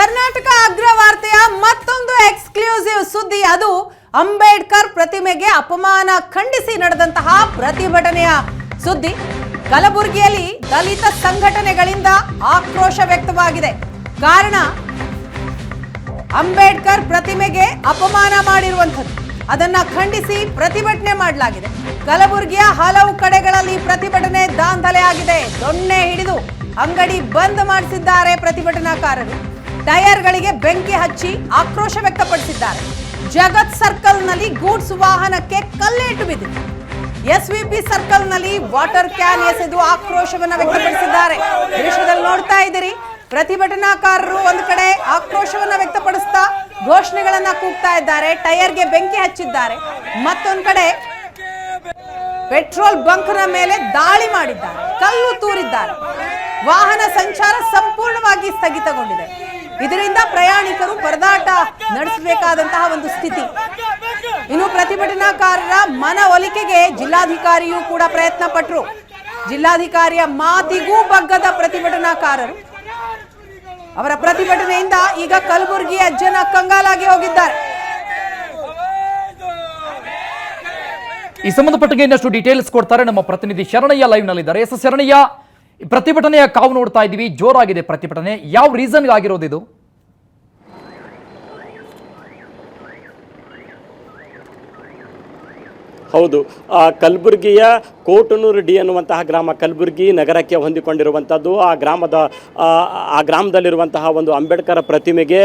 ಕರ್ನಾಟಕ ಅಗ್ರವಾರ್ತೆಯ ಮತ್ತೊಂದು ಎಕ್ಸ್ಕ್ಲೂಸಿವ್ ಸುದ್ದಿ ಅದು ಅಂಬೇಡ್ಕರ್ ಪ್ರತಿಮೆಗೆ ಅಪಮಾನ ಖಂಡಿಸಿ ನಡೆದಂತಹ ಪ್ರತಿಭಟನೆಯ ಸುದ್ದಿ. ಕಲಬುರಗಿಯಲ್ಲಿ ದಲಿತ ಸಂಘಟನೆಗಳಿಂದ ಆಕ್ರೋಶ ವ್ಯಕ್ತವಾಗಿದೆ. ಕಾರಣ, ಅಂಬೇಡ್ಕರ್ ಪ್ರತಿಮೆಗೆ ಅಪಮಾನ ಮಾಡಿರುವಂಥದ್ದು. ಅದನ್ನ ಖಂಡಿಸಿ ಪ್ರತಿಭಟನೆ ಮಾಡಲಾಗಿದೆ. ಕಲಬುರಗಿಯ ಹಲವು ಕಡೆಗಳಲ್ಲಿ ಪ್ರತಿಭಟನೆ ದಾಂಧಲೆ ಆಗಿದೆ. ದೊಣ್ಣೆ ಹಿಡಿದು ಅಂಗಡಿ ಬಂದ್ ಮಾಡಿಸಿದ್ದಾರೆ ಪ್ರತಿಭಟನಾಕಾರರು. ಟೈರ್ಗಳಿಗೆ ಬೆಂಕಿ ಹಚ್ಚಿ ಆಕ್ರೋಶ ವ್ಯಕ್ತಪಡಿಸಿದ್ದಾರೆ. ಜಗತ್ ಸರ್ಕಲ್ನಲ್ಲಿ ಗೂಡ್ಸ್ ವಾಹನಕ್ಕೆ ಕಲ್ಲೇಟು ಬಿದ್ದಿದೆ. ಎಸ್ವಿಪಿ ಸರ್ಕಲ್ನಲ್ಲಿ ವಾಟರ್ ಕ್ಯಾನ್ ಎಸೆದು ಆಕ್ರೋಶವನ್ನು ವ್ಯಕ್ತಪಡಿಸಿದ್ದಾರೆ. ದೇಶದಲ್ಲಿ ನೋಡ್ತಾ ಇದ್ದೀರಿ, ಪ್ರತಿಭಟನಾಕಾರರು ಒಂದು ಕಡೆ ಆಕ್ರೋಶವನ್ನು ವ್ಯಕ್ತಪಡಿಸ್ತಾ ಘೋಷಣೆಗಳನ್ನ ಕೂಗ್ತಾ ಇದ್ದಾರೆ. ಟೈರ್ಗೆ ಬೆಂಕಿ ಹಚ್ಚಿದ್ದಾರೆ. ಮತ್ತೊಂದು ಕಡೆ ಪೆಟ್ರೋಲ್ ಬಂಕ್ನ ಮೇಲೆ ದಾಳಿ ಮಾಡಿದ್ದಾರೆ. ಕಲ್ಲು ತೂರಿದ್ದಾರೆ. ವಾಹನ ಸಂಚಾರ ಸಂಪೂರ್ಣವಾಗಿ ಸ್ಥಗಿತಗೊಂಡಿದೆ. ಇದರಿಂದ ಪ್ರಯಾಣಿಕರು ಪರದಾಟ ನಡೆಸಬೇಕಾದಂತಹ ಒಂದು ಸ್ಥಿತಿ. ಇನ್ನು ಪ್ರತಿಭಟನಾಕಾರರ ಮನವೊಲಿಕೆಗೆ ಜಿಲ್ಲಾಧಿಕಾರಿಯೂ ಕೂಡ ಪ್ರಯತ್ನ ಪಟ್ಟರು ಜಿಲ್ಲಾಧಿಕಾರಿಯ ಮಾತಿಗೂ ಬಗ್ಗದ ಪ್ರತಿಭಟನಾಕಾರರು. ಅವರ ಪ್ರತಿಭಟನೆಯಿಂದ ಈಗ ಕಲಬುರಗಿಯ ಜನ ಕಂಗಾಲಾಗಿ ಹೋಗಿದ್ದಾರೆ. ಈ ಸಂಬಂಧಪಟ್ಟಂಗೆ ಇನ್ನಷ್ಟು ಡೀಟೇಲ್ಸ್ ಕೊಡ್ತಾರೆ ನಮ್ಮ ಪ್ರತಿನಿಧಿ ಶರಣಯ್ಯ ಲೈವ್ ನಲ್ಲಿದ್ದಾರೆ. ಎಸ್ ಶರಣಯ್ಯ ಪ್ರತಿಭಟನೆಯ ಕಾವು ನೋಡ್ತಾ ಇದ್ದೀವಿ. ಜೋರಾಗಿದೆ ಪ್ರತಿಭಟನೆ. ಯಾವ ರೀಸನ್ ಆಗಿರೋದು ಇದು? ಹೌದು. ಕಲಬುರಗಿಯ ಕೋಟನೂರು ಡಿ ಅನ್ನುವಂತಹ ಗ್ರಾಮ ಕಲಬುರಗಿ ನಗರಕ್ಕೆ ಹೊಂದಿಕೊಂಡಿರುವಂಥದ್ದು ಆ ಗ್ರಾಮದ ಆ, ಗ್ರಾಮದಲ್ಲಿರುವಂತಹ ಒಂದು ಅಂಬೇಡ್ಕರ್ ಪ್ರತಿಮೆಗೆ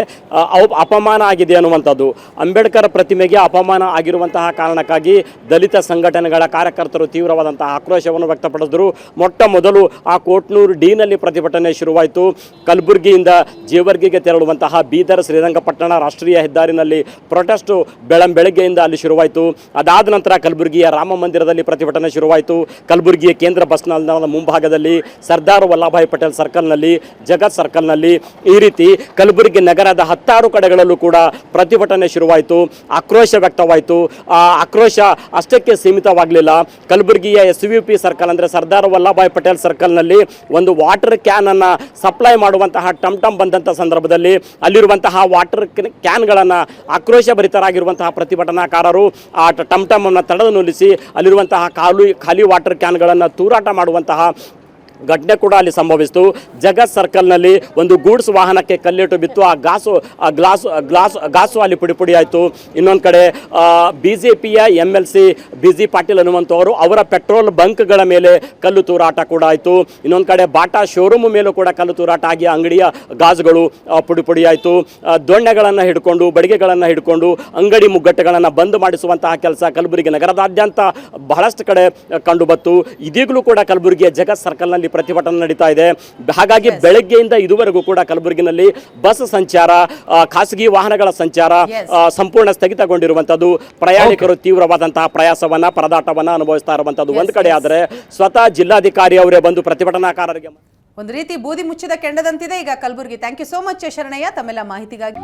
ಅಪಮಾನ ಆಗಿದೆ ಅನ್ನುವಂಥದ್ದು. ಅಂಬೇಡ್ಕರ್ ಪ್ರತಿಮೆಗೆ ಅಪಮಾನ ಆಗಿರುವಂತಹ ಕಾರಣಕ್ಕಾಗಿ ದಲಿತ ಸಂಘಟನೆಗಳ ಕಾರ್ಯಕರ್ತರು ತೀವ್ರವಾದಂತಹ ಆಕ್ರೋಶವನ್ನು ವ್ಯಕ್ತಪಡಿಸಿದರು. ಮೊಟ್ಟ ಮೊದಲು ಆ ಕೋಟ್ನೂರು ಡಿನಲ್ಲಿ ಪ್ರತಿಭಟನೆ ಶುರುವಾಯಿತು. ಕಲಬುರಗಿಯಿಂದ ಜೇವರ್ಗಿಗೆ ತೆರಳುವಂತಹ ಬೀದರ್ ಶ್ರೀರಂಗಪಟ್ಟಣ ರಾಷ್ಟ್ರೀಯ ಹೆದ್ದಾರಿನಲ್ಲಿ ಪ್ರೊಟೆಸ್ಟು ಬೆಳಂ ಬೆಳಗ್ಗೆಯಿಂದ ಅಲ್ಲಿ ಶುರುವಾಯಿತು. ಅದಾದ ನಂತರ ಕಲಬುರಗಿಯ ರಾಮ ಮಂದಿರದಲ್ಲಿ ಪ್ರತಿಭಟನೆ ಶುರುವಾಯಿತು. ಕಲಬುರಗಿಯ ಕೇಂದ್ರ ಬಸ್ ನಿಲ್ದಾಣದ ಮುಂಭಾಗದಲ್ಲಿ ಸರ್ದಾರ್ ವಲ್ಲಭಾಯ್ ಪಟೇಲ್ ಸರ್ಕಲ್ನಲ್ಲಿ, ಜಗತ್ ಸರ್ಕಲ್ನಲ್ಲಿ ಈ ರೀತಿ ಕಲಬುರಗಿ ನಗರದ ಹತ್ತಾರು ಕಡೆಗಳಲ್ಲೂ ಕೂಡ ಪ್ರತಿಭಟನೆ ಶುರುವಾಯಿತು. ಆಕ್ರೋಶ ವ್ಯಕ್ತವಾಯಿತು. ಆ ಆಕ್ರೋಶ ಅಷ್ಟಕ್ಕೆ ಸೀಮಿತವಾಗಲಿಲ್ಲ. ಕಲಬುರಗಿಯ ಎಸ್ ವಿ ಪಿ ಸರ್ಕಲ್ ಅಂದರೆ ಸರ್ದಾರ್ ವಲ್ಲಭಾಯ್ ಪಟೇಲ್ ಸರ್ಕಲ್ನಲ್ಲಿ ಒಂದು ವಾಟರ್ ಕ್ಯಾನ್ ಅನ್ನ ಸಪ್ಲೈ ಮಾಡುವಂತಹ ಟಮ್ ಟಮ್ ಬಂದಂಥ ಸಂದರ್ಭದಲ್ಲಿ ಅಲ್ಲಿರುವಂತಹ ವಾಟರ್ ಕ್ಯಾನ್ಗಳನ್ನು ಆಕ್ರೋಶ ಭರಿತರಾಗಿರುವಂತಹ ಪ್ರತಿಭಟನಾಕಾರರು ಆ ಟಮ್ ಅನ್ನು ತಡೆದು ನಿಲ್ಲಿಸಿ ಅಲ್ಲಿರುವಂತಹ ಖಾಲಿ ಖಾಲಿ ವಾಟರ್ ಕ್ಯಾನ್ಗಳನ್ನು ತೂರಾಟ ಮಾಡುವಂತಹ ಘಟನೆ ಕೂಡ ಅಲ್ಲಿ ಸಂಭವಿಸಿತು. ಜಗತ್ ಸರ್ಕಲ್ನಲ್ಲಿ ಒಂದು ಗೂಡ್ಸ್ ವಾಹನಕ್ಕೆ ಕಲ್ಲಿಟ್ಟು ಬಿತ್ತು. ಆ ಗಾಸು, ಆ ಗ್ಲಾಸ್ ಗ್ಲಾಸ್ ಗಾಸು ಅಲ್ಲಿ ಪುಡಿ ಪುಡಿ ಆಯಿತು. ಇನ್ನೊಂದು ಕಡೆ ಬಿ ಜೆ ಪಿಯ M L C B G Patil ಅನ್ನುವಂಥವರು ಅವರ ಪೆಟ್ರೋಲ್ ಬಂಕ್ಗಳ ಮೇಲೆ ಕಲ್ಲು ತೂರಾಟ ಕೂಡ ಆಯಿತು. ಇನ್ನೊಂದು ಕಡೆ ಬಾಟಾ ಶೋರೂಮ್ ಮೇಲೂ ಕೂಡ ಕಲ್ಲು ತೂರಾಟ ಆಗಿ ಅಂಗಡಿಯ ಗಾಜುಗಳು ಪುಡಿಪುಡಿ ಪುಡಿ ಪುಡಿ ಆಯಿತು. ದೊಣ್ಣೆಗಳನ್ನು ಹಿಡ್ಕೊಂಡು, ಬಡಿಗೆಗಳನ್ನು ಹಿಡ್ಕೊಂಡು, ಅಂಗಡಿ ಮುಗ್ಗಟ್ಟುಗಳನ್ನು ಬಂದ್ ಮಾಡಿಸುವಂತಹ ಕೆಲಸ ಕಲಬುರಗಿ ನಗರದಾದ್ಯಂತ ಬಹಳಷ್ಟು ಕಡೆ ಕಂಡುಬತ್ತು ಇದೀಗಲೂ ಕೂಡ ಕಲಬುರಗಿಯ ಜಗತ್ ಸರ್ಕಲ್ನಲ್ಲಿ ಪ್ರತಿಭಟನೆ ನಡೀತಾ ಇದೆ. ಹಾಗಾಗಿ ಬೆಳಗ್ಗೆಯಿಂದ ಇದುವರೆಗೂ ಕೂಡ ಕಲಬುರಗಿನಲ್ಲಿ ಬಸ್ ಸಂಚಾರ ಖಾಸಗಿ ವಾಹನಗಳ ಸಂಚಾರ ಸಂಪೂರ್ಣ ಸ್ಥಗಿತಗೊಂಡಿರುವಂತದ್ದು ಪ್ರಯಾಣಿಕರು ತೀವ್ರವಾದಂತಹ ಪ್ರಯಾಸವನ್ನ ಪರದಾಟವನ್ನ ಅನುಭವಿಸ್ತಾ ಇರುವಂತದ್ದು ಒಂದು ಕಡೆ. ಆದರೆ ಸ್ವತಃ ಜಿಲ್ಲಾಧಿಕಾರಿ ಅವರೇ ಬಂದು ಪ್ರತಿಭಟನಾಕಾರರಿಗೆ ಒಂದು ರೀತಿ ಬೂದಿ ಮುಚ್ಚಿದ ಕೆಂಡದಂತಿದೆ ಈಗ Kalaburagi. Thank you so much Sharanayya ತಮ್ಮೆಲ್ಲ ಮಾಹಿತಿಗಾಗಿ.